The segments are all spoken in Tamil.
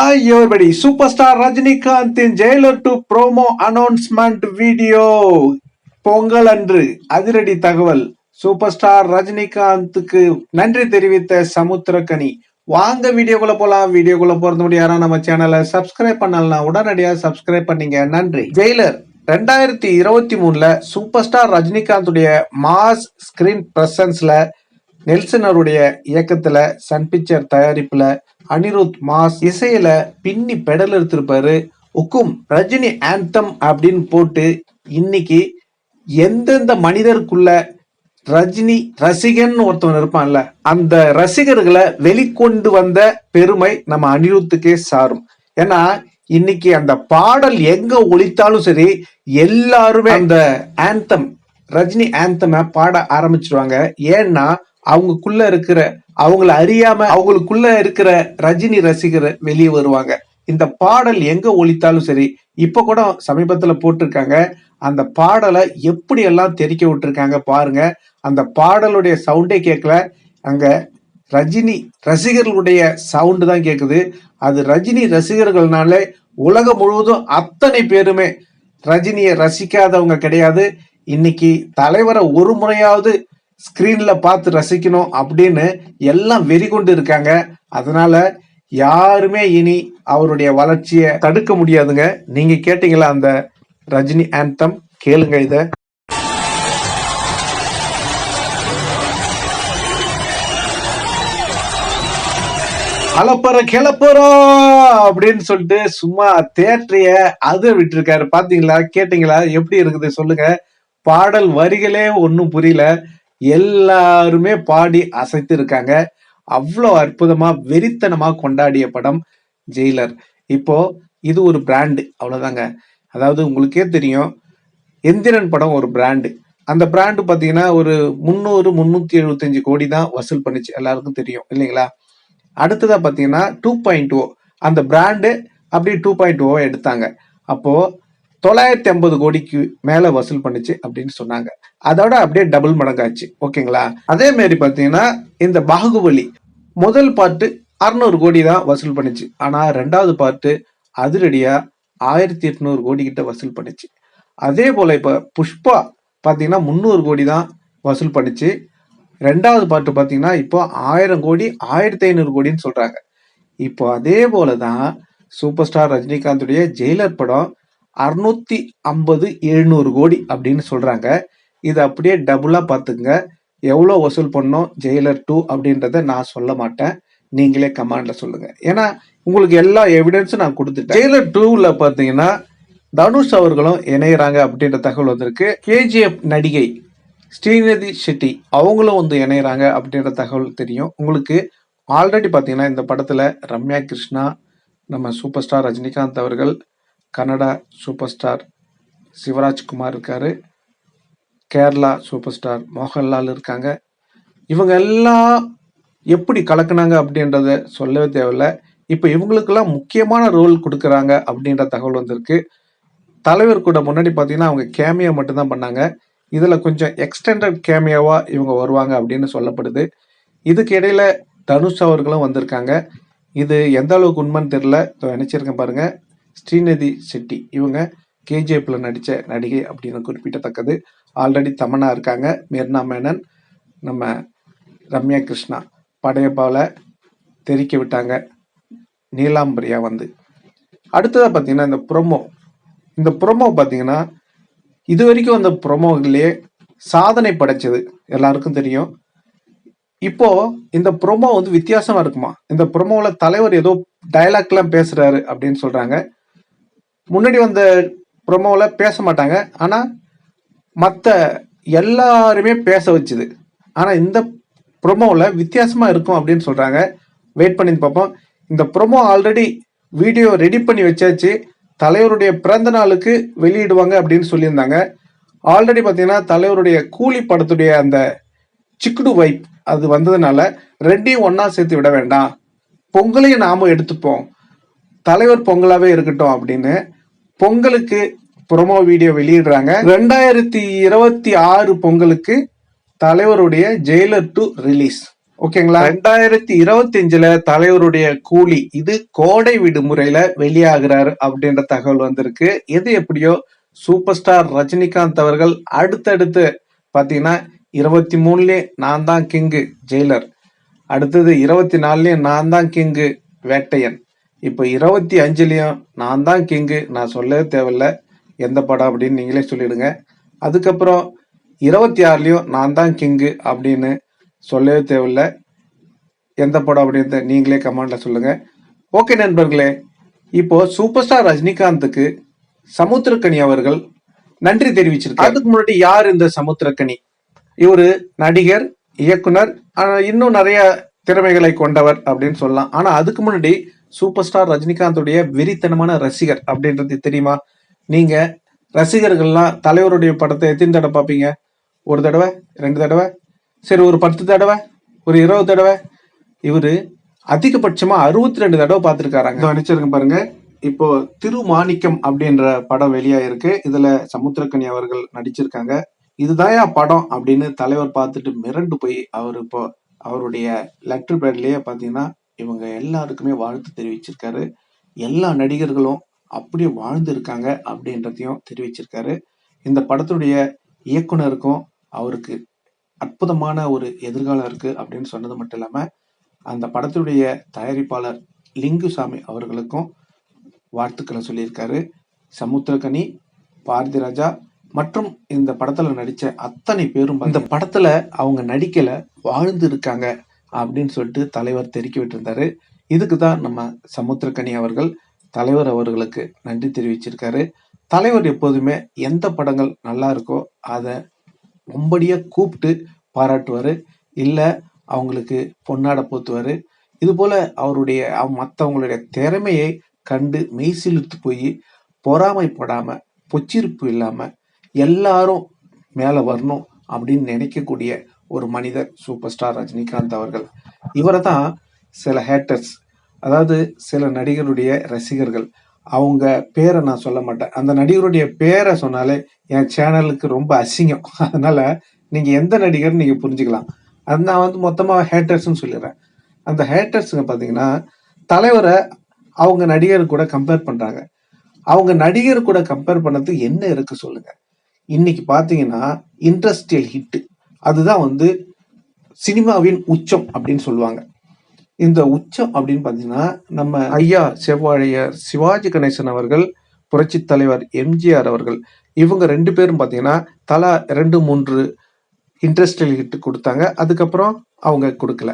Hi everybody super star ரஜினிகாந்தின் Jailer two promo announcement video Pongal அன்று அதிரடி தகவல் சூப்பர் ஸ்டார் ரஜினிகாந்துக்கு நன்றி தெரிவித்த சமுத்திரக்கனி வாங்க வீடியோக்குள்ள போலாம். வீடியோக்குள்ள போறது முடியாரா நம்ம சேனலை சப்ஸ்கிரைப் பண்ணலாம் உடனடியாக சப்ஸ்கிரைப் பண்ணீங்க. நன்றி. ஜெயிலர் ரெண்டாயிரத்தி இருபத்தி மூணுல சூப்பர் ஸ்டார் ரஜினிகாந்துடைய மாஸ் ஸ்கிரீன் பிரசன்ஸ்ல நெல்சனருடைய இயக்கத்துல சன் பிக்சர் தயாரிப்புல அனிருத் மாஸ் இசையில பின்னி பெடல் எடுத்திருப்பாரு. உக்கும் ரஜினி ஆந்தம் அப்படின்னு போட்டு இன்னைக்கு எந்தெந்த மனிதருக்குள்ள ரஜினி ரசிகன் ஒருத்தவன் இருப்பான்ல அந்த ரசிகர்களை வெளிக்கொண்டு வந்த பெருமை நம்ம அனிருத்துக்கே சாரும். ஏன்னா இன்னைக்கு அந்த பாடல் எங்க ஒழித்தாலும் சரி எல்லாருமே அந்த ஆந்தம் ரஜினி ஆந்தம பாட ஆரம்பிச்சிருவாங்க. ஏன்னா அவங்களுக்குள்ள இருக்கிற அவங்கள அறியாம அவங்களுக்குள்ள இருக்கிற ரஜினி ரசிகர் வெளியே வருவாங்க. இந்த பாடல் எங்க ஒழித்தாலும் சரி இப்ப கூட சமீபத்துல போட்டிருக்காங்க. அந்த பாடலை எப்படி எல்லாம் தெரிக்க விட்டுருக்காங்க பாருங்க. அந்த பாடலுடைய சவுண்டே கேட்கல அங்க ரஜினி ரசிகர்களுடைய சவுண்டு தான் கேட்குது அது ரஜினி ரசிகர்கள்னாலே உலகம் முழுவதும் அத்தனை பேருமே ரஜினியை ரசிக்காதவங்க கிடையாது. இன்னைக்கு தலைவரை ஒரு முறையாவது ஸ்கிரீன்ல பார்த்து ரசிக்கணும் அப்படின்னு எல்லாம் வெறி கொண்டு இருக்காங்க. அதனால யாருமே இனி அவருடைய வளர்ச்சியை தடுக்க முடியாதுங்க. நீங்க கேட்டீங்களா அந்த ரஜினி ஆந்தம் கேளுங்க இத. அலப்பற கிளப்புறோம் அப்படின்னு சொல்லிட்டு சும்மா தேட்டரிய அது விட்டுருக்காரு. பாத்தீங்களா? கேட்டீங்களா? எப்படி இருக்குது? சொல்லுங்க. பாடல் வரிகளே ஒன்றும் புரியல. எல்லாருமே பாடி அசைத்து இருக்காங்க அவ்வளோ அற்புதமா வெறித்தனமா கொண்டாடிய படம் ஜெயிலர். இப்போ இது ஒரு பிராண்டு அவ்வளோதாங்க அதாவது உங்களுக்கே தெரியும் எந்திரன் படம் ஒரு பிராண்டு அந்த பிராண்டு பார்த்தீங்கன்னா ஒரு முந்நூறு முந்நூற்றி எழுபத்தஞ்சு கோடி தான் வசூல் பண்ணுச்சு. எல்லாருக்கும் தெரியும் இல்லைங்களா? அடுத்ததாக பார்த்தீங்கன்னா டூ பாயிண்ட் ஓ oh. அந்த பிராண்டு அப்படியே டூ பாயிண்ட் ஓ எடுத்தாங்க. அப்போது தொள்ளாயிரத்தி ஐம்பது கோடிக்கு மேல வசூல் பண்ணுச்சு அப்படின்னு சொன்னாங்க. அதோட அப்படியே டபுள் மடங்காச்சு. ஓகேங்களா? அதே மாதிரி பாத்தீங்கன்னா இந்த பாகுபலி முதல் பாட்டு அறுநூறு கோடி தான் வசூல் பண்ணுச்சு. ஆனா ரெண்டாவது பாட்டு அதிரடியா ஆயிரத்தி எட்நூறு கோடி கிட்ட வசூல் பண்ணுச்சு. அதே போல இப்ப புஷ்பா பாத்தீங்கன்னா முந்நூறு கோடி தான் வசூல் பண்ணுச்சு. ரெண்டாவது பாட்டு பாத்தீங்கன்னா இப்போ ஆயிரம் கோடி ஆயிரத்தி ஐநூறு கோடின்னு சொல்றாங்க. இப்போ அதே போலதான் சூப்பர் ஸ்டார் ரஜினிகாந்துடைய ஜெயிலர் படம் அறுநூத்தி ஐம்பது எழுநூறு கோடி அப்படின்னு சொல்றாங்க. இது அப்படியே டபுளா பாத்துங்க எவ்வளோ வசூல் பண்ணோம்? ஜெயிலர் டூ அப்படின்றத நான் சொல்ல மாட்டேன். நீங்களே கமாண்டில் சொல்லுங்க. ஏன்னா உங்களுக்கு எல்லா எவிடன்ஸும் நான் கொடுத்துட்டேன். ஜெயிலர் டூவில் பார்த்தீங்கன்னா தனுஷ் அவர்களும் இணையிறாங்க அப்படின்ற தகவல் வந்திருக்கு. கேஜிஎஃப் நடிகை ஸ்ரீநிதி ஷெட்டி அவங்களும் வந்து இணையறாங்க அப்படின்ற தகவல் தெரியும். உங்களுக்கு ஆல்ரெடி பார்த்தீங்கன்னா இந்த படத்தில் ரம்யா கிருஷ்ணா நம்ம சூப்பர் ஸ்டார் ரஜினிகாந்த் அவர்கள் கன்னடா சூப்பர் ஸ்டார் சிவராஜ்குமார் இருக்காரு. கேரளா சூப்பர் ஸ்டார் மோகன்லால் இருக்காங்க. இவங்க எல்லாம் எப்படி கலக்குனாங்க அப்படின்றத சொல்லவே தேவையில்ல. இப்போ இவங்களுக்கெல்லாம் முக்கியமான ரோல் கொடுக்குறாங்க அப்படின்ற தகவல் வந்திருக்கு. தலைவர் கூட முன்னாடி பார்த்தீங்கன்னா அவங்க கேமியா மட்டும்தான் பண்ணாங்க. இதில் கொஞ்சம் எக்ஸ்டெண்டட் கேமியாவாக இவங்க வருவாங்க அப்படின்னு சொல்லப்படுது. இதுக்கு இடையில தனுஷ் அவர்களும் வந்திருக்காங்க. இது எந்த அளவுக்கு உண்மைன்னு தெரில நினச்சிருக்கேன் பாருங்கள் ஸ்ரீநிதி செட்டி. இவங்க கேஜிஎஃப்ல நடித்த நடிகை அப்படின்னு குறிப்பிடத்தக்கது. ஆல்ரெடி தமனா இருக்காங்க. மெர்னா மேனன் நம்ம ரம்யா கிருஷ்ணா. படையப்பாவில் தெரிக்க விட்டாங்க. நீலாம்பரியா வந்து. அடுத்ததாக பார்த்தீங்கன்னா இந்த ப்ரொமோ. இந்த ப்ரொமோ பார்த்தீங்கன்னா இது வரைக்கும் அந்த ப்ரொமோகளே சாதனை படைச்சது. எல்லாருக்கும் தெரியும். இப்போ இந்த ப்ரொமோ வந்து வித்தியாசமா இருக்குமா? இந்த ப்ரொமோவில் தலைவர் ஏதோ டயலாக்லாம் பேசுறாரு அப்படின்னு சொல்றாங்க. முன்னாடி வந்த ப்ரொமோவில் பேச மாட்டாங்க. ஆனால் மற்ற எல்லாருமே பேச வச்சுது. ஆனால் இந்த ப்ரொமோவில் வித்தியாசமாக இருக்கும் அப்படின்னு சொல்கிறாங்க வெயிட் பண்ணி பார்ப்போம். இந்த ப்ரொமோ ஆல்ரெடி வீடியோ ரெடி பண்ணி வச்சாச்சு. தலைவருடைய பிறந்த நாளுக்கு வெளியிடுவாங்க அப்படின்னு சொல்லியிருந்தாங்க. ஆல்ரெடி பார்த்தீங்கன்னா தலைவருடைய கூலி படத்துடைய அந்த சிக்குடு வைப் அது வந்ததுனால ரெண்டையும் ஒன்றா சேர்த்து விட வேண்டாம். பொங்கலையும் நாமும் எடுத்துப்போம். தலைவர் பொங்கலாகவே இருக்கட்டும் அப்படின்னு பொங்கலுக்கு ப்ரொமோ வீடியோ வெளியிடுறாங்க. ரெண்டாயிரத்தி இருபத்தி ஆறு பொங்கலுக்கு தலைவருடைய ஜெயிலர் டு ரிலீஸ் ஓகேங்களா ரெண்டாயிரத்தி இருபத்தி அஞ்சுல தலைவருடைய கூலி இது கோடை விடுமுறையில வெளியாகிறாரு அப்படின்ற தகவல் வந்திருக்கு. எது எப்படியோ சூப்பர் ஸ்டார் ரஜினிகாந்த் அவர்கள் அடுத்தடுத்து பாத்தீங்கன்னா இருபத்தி மூணுலயே நான் தான் கிங்கு ஜெயிலர் அடுத்தது இருபத்தி நாலுலயும் நான் தான் கிங்கு வேட்டையன். இப்போ இருபத்தி அஞ்சுலயும் நான் தான் கிங்கு. நான் சொல்லவே தேவையில்ல எந்த படம் அப்படின்னு நீங்களே சொல்லிடுங்க. அதுக்கப்புறம் இருபத்தி ஆறுலயும் நான் தான் கிங்கு அப்படின்னு சொல்லவே தேவையில்ல எந்த படம் அப்படின்னு நீங்களே கமெண்ட்ல சொல்லுங்க. ஓகே நண்பர்களே இப்போ சூப்பர் ஸ்டார் ரஜினிகாந்துக்கு சமுத்திரக்கனி அவர்கள் நன்றி தெரிவிச்சிருக்காரு. அதுக்கு முன்னாடி யார் இந்த சமுத்திரக்கனி? இவரு நடிகர் இயக்குனர் இன்னும் நிறைய திறமைகளை கொண்டவர் அப்படின்னு சொல்லலாம். ஆனா அதுக்கு முன்னாடி சூப்பர் ஸ்டார் ரஜினிகாந்துடைய வெறித்தனமான ரசிகர் அப்படின்றது தெரியுமா? நீங்க ரசிகர்கள்லாம் தலைவருடைய படத்தை எத்தனை தடவை பார்ப்பீங்க? ஒரு தடவை? ரெண்டு தடவை? சரி ஒரு பத்து தடவை? ஒரு இருபது தடவை? இவர் அதிகபட்சமா அறுபத்தி ரெண்டு தடவை பார்த்துருக்காராங்க. இதோ நினைச்சிருங்க பாருங்க. இப்போ திருமாணிக்கம் அப்படின்ற படம் வெளியாயிருக்கு. இதுல சமுத்திரக்கனி அவர்கள் நடிச்சிருக்காங்க. இதுதான் படம் அப்படின்னு தலைவர் பார்த்துட்டு மிரண்டு போய் அவர் இப்போ அவருடைய லெட்டர் பேட்லயே பாத்தீங்கன்னா இவங்க எல்லாருக்குமே வாழ்த்து தெரிவிச்சிருக்காரு. எல்லா நடிகர்களும் அப்படியே வாழ்ந்து இருக்காங்க அப்படின்றதையும் தெரிவிச்சிருக்காரு. இந்த படத்துடைய இயக்குனருக்கும் அவருக்கு அற்புதமான ஒரு எதிர்காலம் இருக்கு அப்படின்னு சொன்னது மட்டும் இல்லாம அந்த படத்துடைய தயாரிப்பாளர் லிங்குசாமி அவர்களுக்கும் வாழ்த்துக்களை சொல்லியிருக்காரு. சமுத்திரகனி பாரதி ராஜா மற்றும் இந்த படத்துல நடிச்ச அத்தனை பேரும் இந்த படத்துல அவங்க நடிக்கல வாழ்ந்து இருக்காங்க அப்படின்னு சொல்லிட்டு தலைவர் தெரிவிக்க விட்டிருந்தாரு. இதுக்கு தான் நம்ம சமுத்திரக்கனி அவர்கள் தலைவர் அவர்களுக்கு நன்றி தெரிவிச்சிருக்காரு. தலைவர் எப்போதுமே எந்த படங்கள் நல்லா இருக்கோ அதை ரொம்படியாக கூப்பிட்டு பாராட்டுவார். இல்லை அவங்களுக்கு பொன்னாட போத்துவாரு. இது போல் அவருடைய மற்றவங்களுடைய திறமையை கண்டு மெய்சிலுத்து போய் பொறாமைப்படாமல் பொச்சிருப்பு இல்லாமல் எல்லாரும் மேலே வரணும் அப்படின்னு நினைக்கக்கூடிய ஒரு மனிதர் சூப்பர் ஸ்டார் ரஜினிகாந்த் அவர்கள். இவரை தான் சில ஹேட்டர்ஸ் அதாவது சில நடிகருடைய ரசிகர்கள். அவங்க பேரை நான் சொல்ல மாட்டேன். அந்த நடிகருடைய பேரை சொன்னாலே என் சேனலுக்கு ரொம்ப அசிங்கம். அதனால நீங்கள் எந்த நடிகர் நீங்கள் புரிஞ்சுக்கலாம். அது நான் வந்து மொத்தமாக ஹேட்டர்ஸ்னு சொல்லிடுறேன். அந்த ஹேட்டர்ஸுங்க பார்த்தீங்கன்னா தலைவரை அவங்க நடிகர் கூட கம்பேர் பண்ணுறாங்க அவங்க நடிகர் கூட கம்பேர் பண்ணது என்ன இருக்கு சொல்லுங்க. இன்னைக்கு பார்த்தீங்கன்னா இண்டஸ்ட்ரியல் ஹிட்டு அதுதான் வந்து சினிமாவின் உச்சம் அப்படின்னு சொல்லுவாங்க. இந்த உச்சம் அப்படின்னு பார்த்தீங்கன்னா நம்ம ஐயா செவ்வாழையர் சிவாஜி கணேசன் அவர்கள் புரட்சி தலைவர் எம்ஜிஆர் அவர்கள் இவங்க ரெண்டு பேரும் பார்த்தீங்கன்னா தலா ரெண்டு மூன்று இண்டஸ்ட்ரியல் ஹிட் கொடுத்தாங்க. அதுக்கப்புறம் அவங்க கொடுக்கல.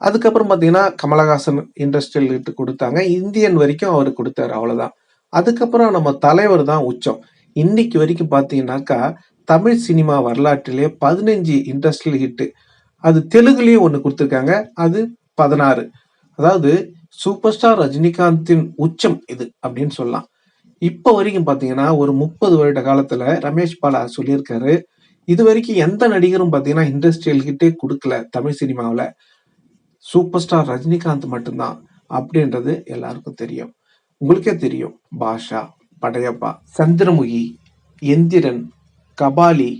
அதுக்கப்புறம் பார்த்தீங்கன்னா கமலஹாசன் இண்டஸ்ட்ரியல் ஹிட் கொடுத்தாங்க. இந்தியன் வரைக்கும் அவர் கொடுத்தாரு அவ்வளோதான் அதுக்கப்புறம் நம்ம தலைவர் தான் உச்சம். இன்னைக்கு வரைக்கும் பார்த்தீங்கன்னாக்கா தமிழ் சினிமா வரலாற்றிலே பதினஞ்சு இண்டஸ்ட்ரியல் ஹிட்டு. அது தெலுங்குலேயும் ஒன்று கொடுத்துருக்காங்க. அது பதினாறு. அதாவது சூப்பர் ஸ்டார் ரஜினிகாந்தின் உச்சம் இது அப்படின்னு சொல்லலாம். இப்போ வரைக்கும் பார்த்தீங்கன்னா ஒரு முப்பது வருட காலத்தில் ரமேஷ் பாலா சொல்லியிருக்காரு. இது வரைக்கும் எந்த நடிகரும் பார்த்தீங்கன்னா இண்டஸ்ட்ரியல் ஹிட்டே கொடுக்கல தமிழ் சினிமாவில். சூப்பர் ஸ்டார் ரஜினிகாந்த் மட்டும்தான் அப்படின்றது எல்லாருக்கும் தெரியும். உங்களுக்கே தெரியும். Baasha Padayappa Chandramukhi Enthiran Kabali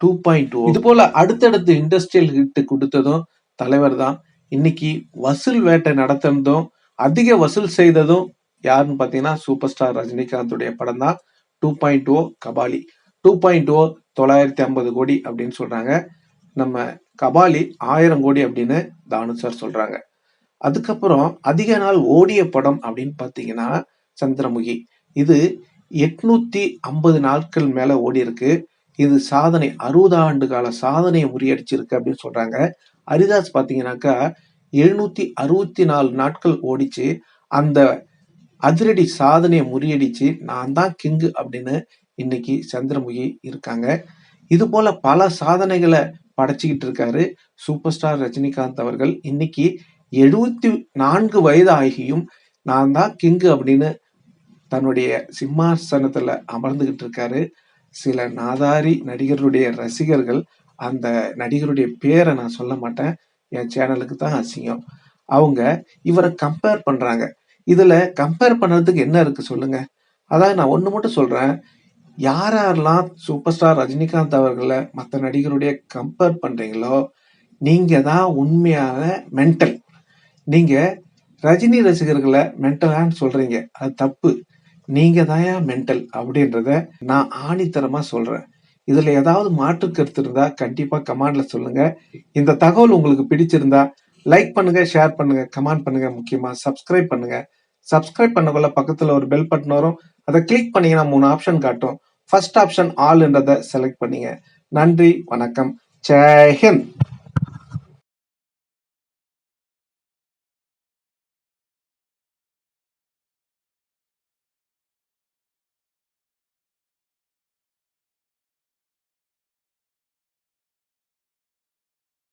two point two இது போல அடுத்தடுத்து இண்டஸ்ட்ரியல் ஹிட் கொடுத்ததும் தலைவர் தான் இன்னைக்கு வசூல் வேட்டை நடத்தினதும் அதிக வசூல் செய்ததும் யாருன்னு பார்த்தீங்கன்னா சூப்பர் ஸ்டார் ரஜினிகாந்துடைய படம் தான் two point o oh Kabali. Two point o தொள்ளாயிரத்தி ஐம்பது கோடி அப்படின்னு சொல்றாங்க. நம்ம கபாலி ஆயிரம் கோடி அப்படின்னு தானு சார் சொல்றாங்க. அதுக்கப்புறம் அதிக நாள் ஓடிய படம் அப்படின்னு பார்த்தீங்கன்னா சந்திரமுகி. இது எட்நூத்தி ஐம்பது நாட்கள் மேல ஓடி இருக்கு இது சாதனை அறுபது ஆண்டு கால சாதனையை முறியடிச்சிருக்கு அப்படின்னு சொல்றாங்க. ஹரிதாஸ் பாத்தீங்கன்னாக்கா எழுநூத்தி அறுபத்தி நாலு நாட்கள் ஓடிச்சு. அந்த அதிரடி சாதனையை முறியடிச்சு நான் தான் கிங்கு அப்படின்னு இன்னைக்கு சந்திரமுகி இருக்காங்க. இது போல பல சாதனைகளை படைச்சுக்கிட்டு இருக்காரு சூப்பர் ஸ்டார் ரஜினிகாந்த் அவர்கள். இன்னைக்கு எழுபத்தி நான்கு வயது ஆகியும் நான் தான் கிங்கு அப்படின்னு தன்னுடைய சிம்மாசனத்துல அமர்ந்துகிட்டு இருக்காரு சில நாதாரி நடிகருடைய ரசிகர்கள் அந்த நடிகருடைய பேரை நான் சொல்ல மாட்டேன். என் சேனலுக்கு தான் அசிங்கம். அவங்க இவரை கம்பேர் பண்றாங்க. இதுல கம்பேர் பண்ணுறதுக்கு என்ன இருக்கு சொல்லுங்க. அதான் நான் ஒன்று மட்டும் சொல்றேன். யார் யாரெல்லாம் சூப்பர் ஸ்டார் ரஜினிகாந்த் அவர்களை மற்ற நடிகருடைய கம்பேர் பண்றீங்களோ நீங்க தான் உண்மையான மென்டல் நீங்க ரஜினி ரசிகர்களை மென்டலான்னு சொல்றீங்க. அது தப்பு. நீங்க தான் மென்டல் அப்படின்றத நான் ஆணித்தரமா சொல்றேன். இதுல ஏதாவது மாற்று கருத்து இருந்தா கண்டிப்பா கமெண்ட்ல சொல்லுங்க. இந்த தகவல் உங்களுக்கு பிடிச்சிருந்தா லைக் பண்ணுங்க ஷேர் பண்ணுங்க கமெண்ட் பண்ணுங்க முக்கியமா சப்ஸ்கிரைப் பண்ணுங்க. சப்ஸ்கிரைப் பண்ணக்குள்ள பக்கத்துல ஒரு பெல் பட்டன் வரும். அதை கிளிக் பண்ணீங்கன்னா மூணு ஆப்ஷன் காட்டும். ஃபர்ஸ்ட் ஆப்ஷன் ஆல்ன்றதை செலக்ட் பண்ணீங்க. நன்றி வணக்கம். ஜெய்ஹிந்த்